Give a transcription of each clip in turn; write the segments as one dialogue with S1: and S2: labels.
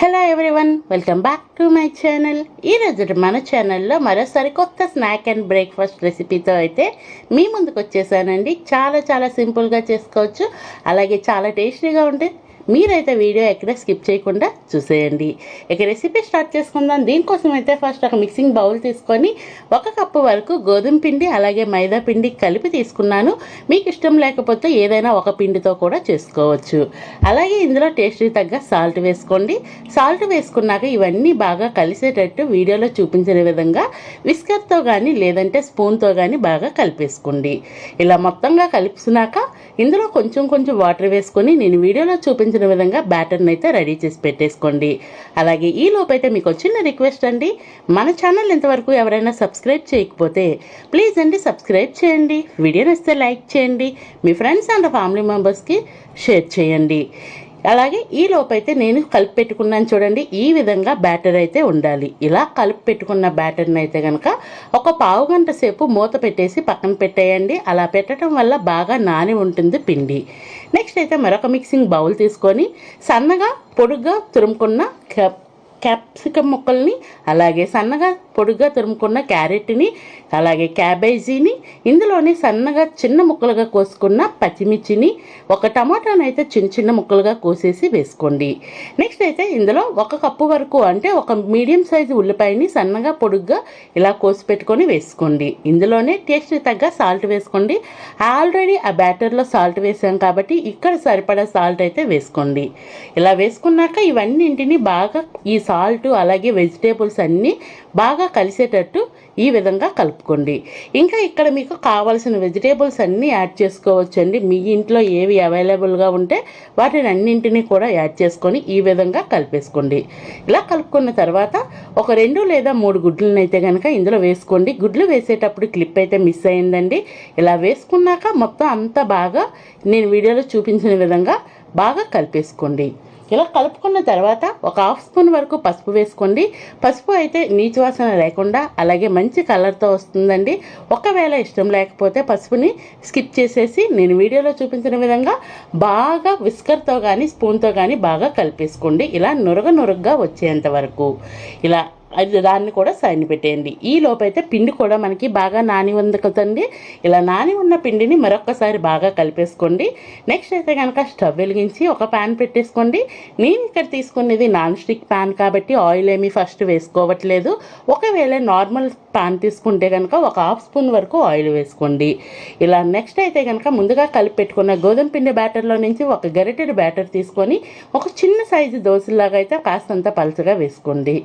S1: Hello everyone welcome back to my channel ఈరోజు మన ఛానల్లో మరోసారి కొత్త స్నాక్ అండ్ బ్రేక్ఫాస్ట్ రెసిపీతో అయితే మీ ముందుకు వచ్చేసానండి. చాలా చాలా సింపుల్గా చేసుకోవచ్చు. అలాగే చాలా టేస్టీగా ఉంటుంది మీరైతే వీడియో ఎక్కడ స్కిప్ చేయకుండా చూసేయండి. ఇక రెసిపీ స్టార్ట్ చేసుకుందాం. దీనికోసం అయితే ఫస్ట్ ఒక మిక్సింగ్ బౌల్ తీసుకొని ఒక కప్పు వరకు గోధుమ పిండి అలాగే మైదా పిండి కలిపి తీసుకున్నాను. మీకు ఇష్టం లేకపోతే ఏదైనా ఒక పిండితో కూడా చేసుకోవచ్చు. అలాగే ఇందులో టేస్ట్కి తగ్గ సాల్ట్ వేసుకోండి. సాల్ట్ వేసుకున్నాక ఇవన్నీ బాగా కలిసేటట్టు వీడియోలో చూపించిన విధంగా విస్కర్తో కానీ లేదంటే స్పూన్తో కానీ బాగా కలిపేసుకోండి. ఇలా మొత్తంగా కలిపినాక ఇందులో కొంచెం కొంచెం వాటర్ వేసుకొని నేను వీడియోలో చూపించిన విధంగా బ్యాటర్ని అయితే రెడీ చేసి పెట్టేసుకోండి. అలాగే ఈ లోపైతే మీకు వచ్చిన రిక్వెస్ట్ అండి. మన ఛానల్ ఇంతవరకు ఎవరైనా సబ్స్క్రైబ్ చేయకపోతే ప్లీజ్ అండి సబ్స్క్రైబ్ చేయండి. వీడియో నచ్చితే లైక్ చేయండి. మీ ఫ్రెండ్స్ అండ్ ఫ్యామిలీ మెంబర్స్కి షేర్ చేయండి. అలాగే ఈ లోపైతే నేను కలిపి పెట్టుకున్నాను చూడండి. ఈ విధంగా బ్యాటర్ అయితే ఉండాలి. ఇలా కలిపి పెట్టుకున్న బ్యాటర్ని అయితే కనుక ఒక పావు గంట సేపు మూత పెట్టేసి పక్కన పెట్టేయండి. అలా పెట్టడం వల్ల బాగా నాని ఉంటుంది పిండి. నెక్స్ట్ అయితే మరొక మిక్సింగ్ బౌల్ తీసుకొని సన్నగా పొడుగ్గా తురుముకున్న క్యాప్సికమ్ ముక్కల్ని అలాగే సన్నగా పొడుగ్గా తురుముకున్న క్యారెట్ని అలాగే క్యాబేజీని ఇందులోనే సన్నగా చిన్న ముక్కలుగా కోసుకున్న పచ్చిమిర్చిని ఒక టమాటాను అయితే చిన్న చిన్న ముక్కలుగా కోసేసి వేసుకోండి. నెక్స్ట్ అయితే ఇందులో ఒక కప్పు వరకు అంటే ఒక మీడియం సైజు ఉల్లిపాయని సన్నగా పొడుగ్గా ఇలా కోసి పెట్టుకొని వేసుకోండి. ఇందులోనే టేస్ట్ తగ్గ సాల్ట్ వేసుకోండి. ఆల్రెడీ ఆ బ్యాటర్లో సాల్ట్ వేసాం కాబట్టి ఇక్కడ సరిపడా సాల్ట్ అయితే వేసుకోండి. ఇలా వేసుకున్నాక ఇవన్నింటిని బాగా ఈ సాల్ట్ అలాగే వెజిటేబుల్స్ అన్నీ బాగా కలిసేటట్టు ఈ విధంగా కలుపుకోండి. ఇంకా ఇక్కడ మీకు కావాల్సిన వెజిటేబుల్స్ అన్నీ యాడ్ చేసుకోవచ్చు అండి మీ ఇంట్లో ఏవి అవైలబుల్గా ఉంటే వాటిని అన్నింటినీ కూడా యాడ్ చేసుకొని ఈ విధంగా కలిపేసుకోండి. ఇలా కలుపుకున్న తర్వాత ఒక రెండు లేదా మూడు గుడ్లను అయితే కనుక ఇందులో వేసుకోండి. గుడ్లు వేసేటప్పుడు క్లిప్ అయితే మిస్ అయిందండి. ఇలా వేసుకున్నాక మొత్తం అంతా బాగా నేను వీడియోలో చూపించిన విధంగా బాగా కలిపేసుకోండి. ఇలా కలుపుకున్న తర్వాత ఒక హాఫ్ స్పూన్ వరకు పసుపు వేసుకోండి. పసుపు అయితే నీచు వాసన లేకుండా అలాగే మంచి కలర్తో వస్తుందండి. ఒకవేళ ఇష్టం లేకపోతే పసుపుని స్కిప్ చేసేసి నేను వీడియోలో చూపించిన విధంగా బాగా విస్కర్తో కానీ స్పూన్తో కానీ బాగా కలిపేసుకోండి. ఇలా నురగ నురగగా వచ్చేంత వరకు. ఇలా అది దాన్ని కూడా సైన్ పెట్టేయండి. ఈ లోపైతే పిండి కూడా మనకి బాగా నాని ఉంది కదండి ఇలా నాని ఉన్న పిండిని మరొకసారి బాగా కలిపేసుకోండి. నెక్స్ట్ అయితే కనుక స్టవ్ వెలిగించి ఒక ప్యాన్ పెట్టేసుకోండి. నేను ఇక్కడ తీసుకునేది నాన్ స్టిక్ ప్యాన్ కాబట్టి ఆయిల్ ఏమీ ఫస్ట్ వేసుకోవట్లేదు. ఒకవేళ నార్మల్ ప్యాన్ తీసుకుంటే కనుక ఒక హాఫ్ స్పూన్ వరకు ఆయిల్ వేసుకోండి. ఇలా నెక్స్ట్ అయితే కనుక ముందుగా కలిపి పెట్టుకున్న గోధుమ పిండి బ్యాటర్లో నుంచి ఒక గరిటెడ్ బ్యాటర్ తీసుకొని ఒక చిన్న సైజు దోశలాగా అయితే కాస్తంత పలుచగా వేసుకోండి.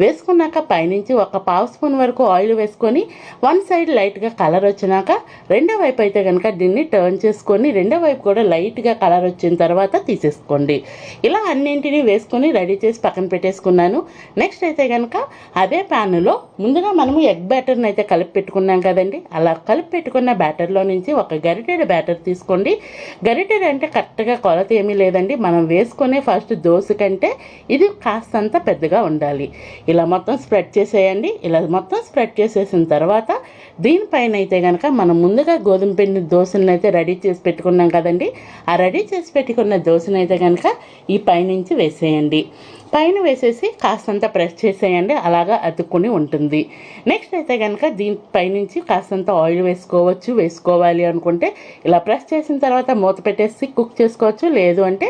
S1: వేసుకుని వేసుకున్నాక పైనుంచి ఒక పావు స్పూన్ వరకు ఆయిల్ వేసుకొని వన్ సైడ్ లైట్గా కలర్ వచ్చినాక రెండో వైపు అయితే కనుక దీన్ని టర్న్ చేసుకొని రెండో వైపు కూడా లైట్గా కలర్ వచ్చిన తర్వాత తీసేసుకోండి. ఇలా అన్నింటినీ వేసుకొని రెడీ చేసి పక్కన పెట్టేసుకున్నాను. నెక్స్ట్ అయితే కనుక అదే ప్యాన్లో ముందుగా మనము ఎగ్ బ్యాటర్ని అయితే కలిపి పెట్టుకున్నాం కదండి. అలా కలిపి పెట్టుకున్న బ్యాటర్లో నుంచి ఒక గరిటెడ్ బ్యాటర్ తీసుకోండి. గరిటెడ్ అంటే కరెక్ట్గా కొలత ఏమీ లేదండి. మనం వేసుకునే ఫస్ట్ దోశ కంటే ఇది కాస్తంత పెద్దగా ఉండాలి. ఇలా మొత్తం స్ప్రెడ్ చేసేయండి. ఇలా మొత్తం స్ప్రెడ్ చేసేసిన తర్వాత దీనిపైన అయితే కనుక మనం ముందు ముందుగా గోధుమ పిండి దోశలను అయితే రెడీ చేసి పెట్టుకున్నాం కదండి. ఆ రెడీ చేసి పెట్టుకున్న దోశను అయితే కనుక ఈ పైనుంచి వేసేయండి. పైన వేసేసి కాస్తంత ప్రెస్ చేసేయండి అలాగా అతుక్కుని ఉంటుంది. నెక్స్ట్ అయితే కనుక దీని పైనుంచి కాస్తంత ఆయిల్ వేసుకోవచ్చు వేసుకోవాలి అనుకుంటే ఇలా ప్రెస్ చేసిన తర్వాత మూత పెట్టేసి కుక్ చేసుకోవచ్చు. లేదు అంటే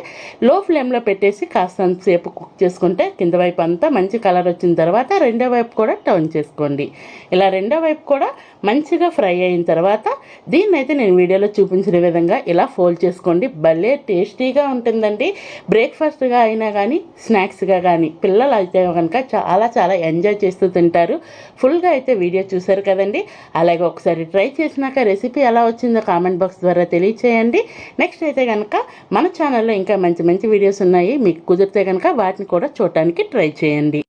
S1: లో ఫ్లేమ్లో పెట్టేసి కాస్తంత సేపు కుక్ చేసుకుంటే కింద వైపు అంతా మంచి కలర్ వచ్చిన తర్వాత రెండో వైపు కూడా టర్న్ చేసుకోండి. ఇలా రెండో వైపు కూడా మంచిగా ఫ్రై అయిన తర్వాత దీన్ని అయితే నేను వీడియోలో చూపించిన విధంగా ఇలా ఫోల్డ్ చేసుకోండి. భలే టేస్టీగా ఉంటుందండి. బ్రేక్ఫాస్ట్గా అయినా కానీ స్నాక్స్గా కానీ పిల్లలు అయితే కనుక చాలా చాలా ఎంజాయ్ చేస్తూ తింటారు. ఫుల్గా అయితే వీడియో చూసారు కదండి. అలాగే ఒకసారి ట్రై చేసినాక రెసిపీ ఎలా వచ్చిందో కామెంట్ బాక్స్ ద్వారా తెలియచేయండి. నెక్స్ట్ అయితే కనుక మన ఛానల్లో ఇంకా మంచి మంచి వీడియోస్ ఉన్నాయి. మీకు కుదిరితే కనుక వాటిని కూడా చూడటానికి ట్రై చేయండి.